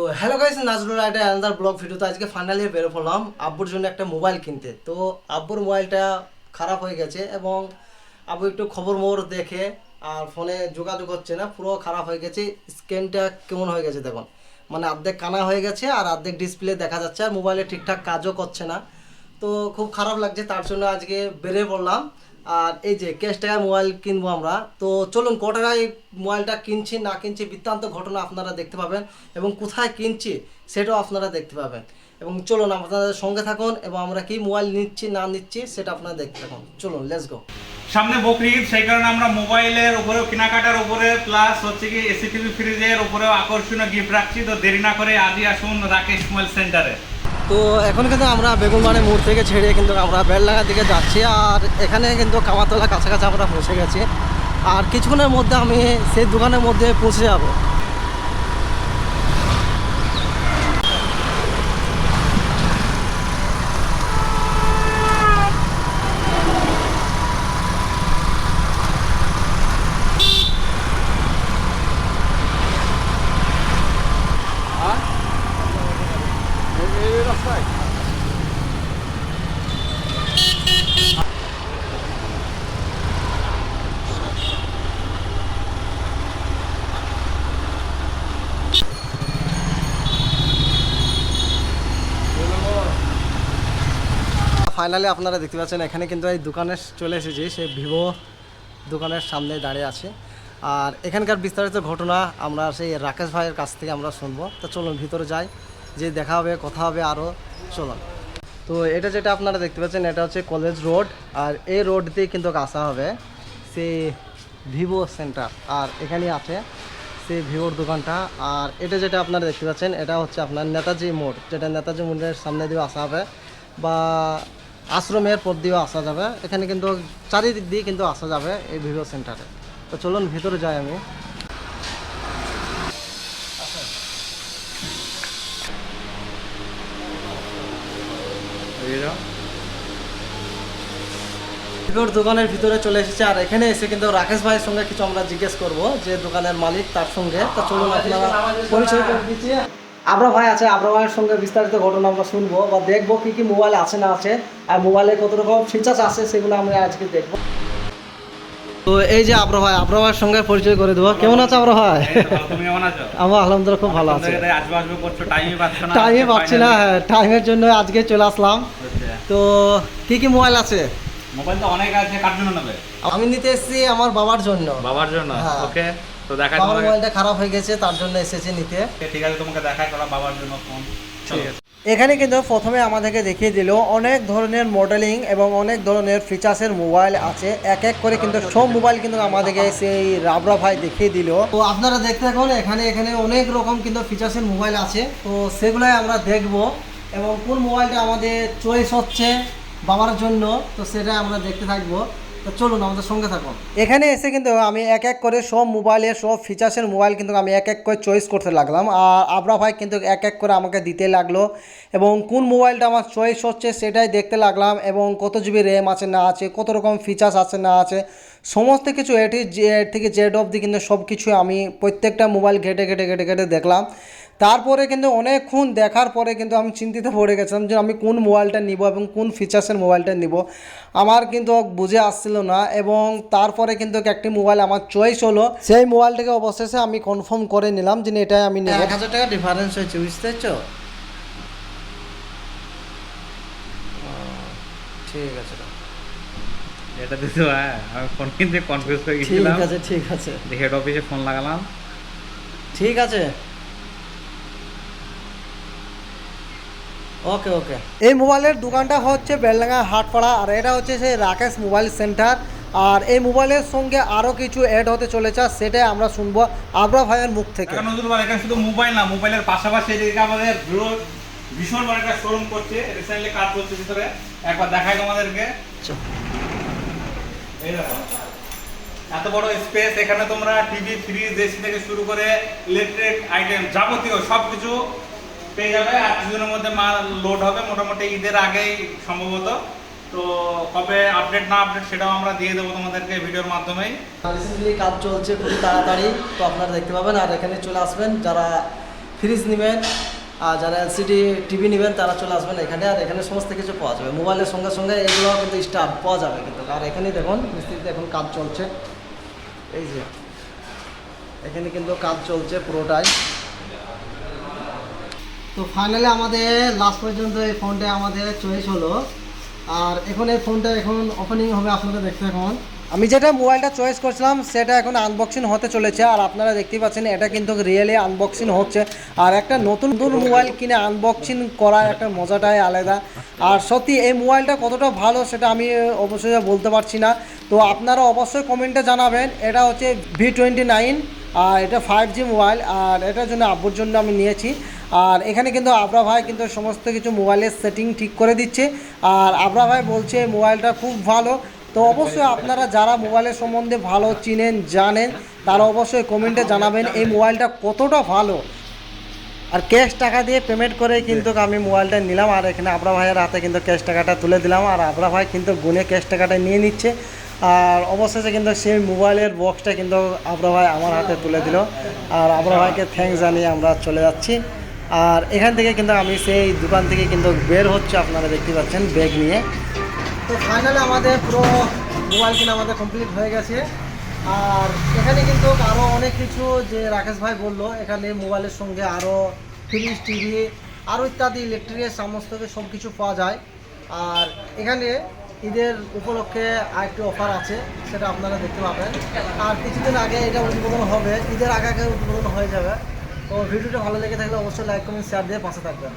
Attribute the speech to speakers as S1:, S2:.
S1: তো hello guys Nazrul একটা another blog ভিডিওতে আজকে ফাইনালি বেরো পড়লাম আব্বুর জন্য একটা মোবাইল কিনতে। তো আব্বুর মোবাইলটা খারাপ হয়ে গেছে এবং আব্বু একটু খবর মোর দেখে আর ফোনে যোগাযোগ হচ্ছে না, পুরো খারাপ হয়ে গেছে। স্ক্রিনটা কেমন হয়ে গেছে দেখুন। মানে অর্ধেক কানা হয়ে গেছে আর অর্ধেক ডিসপ্লে দেখা যাচ্ছে আর মোবাইলে ঠিকঠাক কাজও করছে না। তো খুব খারাপ লাগছে, তার জন্য আজকে বেরিয়ে পড়লাম। আর এই যে ক্যাশ টাকায় মোবাইল কিনবো আমরা, তো চলুন ক টাকায় মোবাইলটা কিনছি, না কিনছি, বৃত্তান্ত ঘটনা আপনারা দেখতে পাবেন এবং কোথায় কিনছি সেটাও আপনারা দেখতে পাবেন। এবং চলুন আপনাদের সঙ্গে থাকুন এবং আমরা কি মোবাইল নিচ্ছি, না নিচ্ছি সেটা আপনারা দেখতে থাকুন। চলুন লেটস গো
S2: সামনে বকরি, সেই কারণে আমরা মোবাইলের উপরেও, কেনাকাটার উপরে প্লাস হচ্ছে কি এসি টিভি ফ্রিজের উপরেও আকর্ষণীয় গিফট রাখছি। তো দেরি না করে আজই আসুন রাকেশ মোবাইল সেন্টারে
S1: তো এখন কিন্তু আমরা বেগুনবাড়ি মোড় থেকে ছেড়ে কিন্তু আমরা বেলডাঙ্গার দিকে যাচ্ছি আর এখানে কিন্তু কামাতলা কাছাকাছি আমরা পৌঁছে গেছি। আর কিছুক্ষণের মধ্যে আমি সেই দোকানের মধ্যে পৌঁছে যাব। ফাইনালি আপনারা দেখতে পাচ্ছেন, এখানে কিন্তু এই দোকানে চলে এসেছি, সে ভিভো দোকানের সামনে দাঁড়িয়ে আছে। আর এখানকার বিস্তারিত ঘটনা আমরা সেই রাকেশ ভাইয়ের কাছ থেকে আমরা শুনব। তো চলুন, ভিতরে যাই। যে দেখা হবে, কথা হবে আরও চলুন তো এটা যেটা আপনারা দেখতে পাচ্ছেন, এটা হচ্ছে কলেজ রোড আর এই রোড দিয়ে কিন্তু আসা হবে। সেই ভিভো সেন্টার আর এখানে আছে সেই ভিভোর দোকানটা। আর এটা যেটা আপনারা দেখতে পাচ্ছেন, এটা হচ্ছে আপনার নেতাজি মোড়, যেটা নেতাজি মোড়ের সামনে দিয়ে আসা হবে বা আশ্রমের পর দিয়েও আসা যাবে। এখানে কিন্তু চারিদিক দিয়ে কিন্তু আসা যাবে এই ভিভো সেন্টারে তো চলুন, ভিতরে যাই আমি। ভিভোর দোকানের ভিতরে চলে এসেছে, আর এখানে এসে কিন্তু রাকেশ ভাইয়ের সঙ্গে কিছু আমরা জিজ্ঞেস করব, যে দোকানের মালিক তার সঙ্গে। তা চলুন, আপনারা পরিচয় করে দিচ্ছি। আবরা ভাই আছে আবরা ভাইয়ের সঙ্গে বিস্তারিত ঘটনা আমরা শুনব বা দেখব কি কি মোবাইল আছে না আছে, আর মোবাইলে কত রকম ফিচার্স আছে সেগুলো আমরা আজকে দেখব। তো এই যে আবরা ভাই আবরা ভাইয়ের সঙ্গে পরিচয় করে দেবো। কেমন আছে আবরা ভাই? আমার আলহামদুলিল্লাহ খুব ভালো আছে। টাইমে পাচ্ছি না হ্যাঁ টাইমের জন্য আজকে চলে আসলাম। তো কি কি মোবাইল আছে?
S2: মোবাইল তো অনেক আছে কার জন্য নেবে
S1: আমি নিতে এসেছি আমার বাবার জন্য।
S2: বাবার জন্য?
S1: হ্যাঁ।
S2: ওকে তো তোমাকে।
S1: মোবাইলটা খারাপ হয়ে গেছে তার জন্য এসেছি নিতে।
S2: ঠিক আছে তোমাকে দেখাই করা বাবার জন্য ফোন
S1: এখানে কিন্তু প্রথমে আমাদেরকে দেখিয়ে দিল অনেক ধরনের মডেলিং এবং অনেক ধরনের ফিচার্সের মোবাইল আছে। এক এক করে কিন্তু সব মোবাইল কিন্তু আমাদেরকে সেই রাবরা ভাই দেখিয়ে দিল। তো আপনারা দেখতে থাকুন, এখানে এখানে অনেক রকম কিন্তু ফিচার্সের মোবাইল আছে। তো সেগুলাই আমরা দেখব এবং কোন মোবাইলটা আমাদের চয়েস হচ্ছে বাবার জন্য, তো সেটা আমরা দেখতে থাকব। চলুন, আমাদের সঙ্গে থাকুন। এখানে এসে কিন্তু আমি এক এক করে সব মোবাইলের, সব ফিচার্সের মোবাইল কিন্তু আমি এক এক করে চয়েস করতে লাগলাম। আর আবরা ভাই কিন্তু এক এক করে আমাকে দিতে লাগল এবং কোন মোবাইলটা আমার চয়েস হচ্ছে সেটাই দেখতে লাগলাম এবং কত জিবি র্যাম আছে, না আছে, কত রকম ফিচার্স আছে, না আছে, সমস্ত কিছু এটি থেকে জেড অবধি কিন্তু সব কিছু আমি প্রত্যেকটা মোবাইল ঘেটে ঘেটে ঘেটে ঘেটে দেখলাম। তারপরে কিন্তু অনেকক্ষণ দেখার পরে কিন্তু আমি চিন্তিত পড়ে গেছিলাম যে আমি কোন মোবাইলটা নিব এবং কোন ফিচার্সের মোবাইলটা নিব। আমার কিন্তু বুঝে আসছিল না এবং তারপরে কিন্তু একটি মোবাইল আমার চয়েস হলো। সেই মোবাইলটাকে অবশেষে আমি কনফার্ম করে নিলাম যে এটাই আমি নেব। এক হাজার টাকা ডিফারেন্স হয়েছে বুঝতে পারছ ঠিক আছে
S2: এটা দিতে হ্যাঁ আমি ফোন কিনতে কনফিউজ হয়ে
S1: ঠিক আছে ঠিক আছে।
S2: হেড অফিসে ফোন লাগালাম।
S1: ঠিক আছে। ওকে ওকে এই মোবাইলের দোকানটা হচ্ছে বেলডাঙ্গা হাটপাড়া আর এটা হচ্ছে সেই রাকেশ মোবাইল সেন্টার। আর এই মোবাইলের সঙ্গে আরও কিছু অ্যাড হতে চলেছে সেটাই আমরা শুনব আবরা ভাইয়ের মুখ থেকে।
S2: এখন নজরুল ভাই, এখানে শুধু মোবাইল না মোবাইলের পাশাপাশি এদিকে আমাদের ভীষণ বড় একটা শোরুম করছে। রিসেন্টলি কাজ করছে ভিতরে। একবার দেখাই তোমাদেরকে। এই দেখো। এত বড় স্পেস এখানে তোমরা টিভি ফ্রিজ এসি থেকে শুরু করে ইলেকট্রিক আইটেম যাবতীয় সব কিছু পেয়ে যাবে। আর কিছুদিনের মধ্যে মাল লোড হবে। মোটামুটি ঈদের আগেই সম্ভবত। তো কবে আপডেট না আপডেট সেটাও আমরা দিয়ে দেবো তোমাদেরকে ভিডিওর মাধ্যমেই।
S1: রিসেন্টলি কাজ চলছে খুবই তাড়াতাড়ি, তো আপনারা দেখতে পাবেন। আর এখানে চলে আসবেন যারা ফ্রিজ নেবেন, আর যারা এলসিডি টিভি নেবেন, তারা চলে আসবেন এখানে। আর এখানে সমস্ত কিছু পাওয়া যাবে। মোবাইলের সঙ্গে সঙ্গে এগুলো কিন্তু স্টাফ পাওয়া যাবে কিন্তু। আর এখানে দেখুন মিস্ত্রিতে এখন কাজ চলছে। এই যে, এখানে কিন্তু কাজ চলছে পুরোটাই। তো ফাইনালি আমাদের লাস্ট পর্যন্ত এই ফোনটা আমাদের চয়েস হলো। আর এখন এই ফোনটা এখন ওপেনিং হবে আপনারা দেখতে এখন আমি যেটা মোবাইলটা চয়েস করছিলাম, সেটা এখন আনবক্সিং হতে চলেছে। আর আপনারা দেখতেই পাচ্ছেন, এটা কিন্তু রিয়েলি আনবক্সিং হচ্ছে। আর একটা নতুন নতুন মোবাইল কিনে আনবক্সিং করার একটা মজাটাই আলাদা। আর সত্যি এই মোবাইলটা কতটা ভালো, সেটা আমি অবশ্যই বলতে পারছি না। তো আপনারা অবশ্যই কমেন্টে জানাবেন, এটা হচ্ছে ভি টোয়েন্টি নাইন আর এটা ফাইভ জি মোবাইল, আর এটার জন্য আব্বুর জন্য আমি নিয়েছি। আর এখানে কিন্তু আবরা ভাই কিন্তু সমস্ত কিছু মোবাইলের সেটিং ঠিক করে দিচ্ছে। আর আবরা ভাই বলছে মোবাইলটা খুব ভালো। তো অবশ্যই আপনারা যারা মোবাইলের সম্বন্ধে ভালো চিনেন, জানেন, তারা অবশ্যই কমেন্টে জানাবেন এই মোবাইলটা কতটা ভালো। আর ক্যাশ টাকা দিয়ে পেমেন্ট করে কিন্তু আমি মোবাইলটা নিলাম। আর এখানে আবরা ভাইয়ের হাতে কিন্তু ক্যাশ টাকাটা তুলে দিলাম। আর আবরা ভাই কিন্তু গুনে ক্যাশ টাকাটা নিয়ে নিচ্ছে। আর অবশেষে কিন্তু সেই মোবাইলের বক্সটা কিন্তু আবরা ভাই আমার হাতে তুলে দিল। আর আবরা ভাইকে থ্যাঙ্কস জানিয়ে আমরা চলে যাচ্ছি। আর এখান থেকে কিন্তু আমি সেই দোকান থেকে কিন্তু বের হচ্ছে, আপনারা দেখতে পাচ্ছেন ব্যাগ নিয়ে। তো ফাইনালি আমাদের পুরো মোবাইল কিনা আমাদের কমপ্লিট হয়ে গেছে। আর এখানে কিন্তু আরও অনেক কিছু যে রাকেশ ভাই বলল, এখানে মোবাইলের সঙ্গে আরও ফ্রিজ টিভি আরও ইত্যাদি ইলেকট্রিকের সমস্ত সব কিছু পাওয়া যায়। আর এখানে ঈদের উপলক্ষে আরেকটি অফার আছে, সেটা আপনারা দেখতে পাবেন। আর কিছুদিন আগে এটা উদ্বোধন হবে, ঈদের আগে আগে উদ্বোধন হয়ে যাবে। তো ভিডিওটা ভালো লেগে থাকলে অবশ্যই লাইক কমেন্ট শেয়ার দিয়ে পাশে থাকবেন।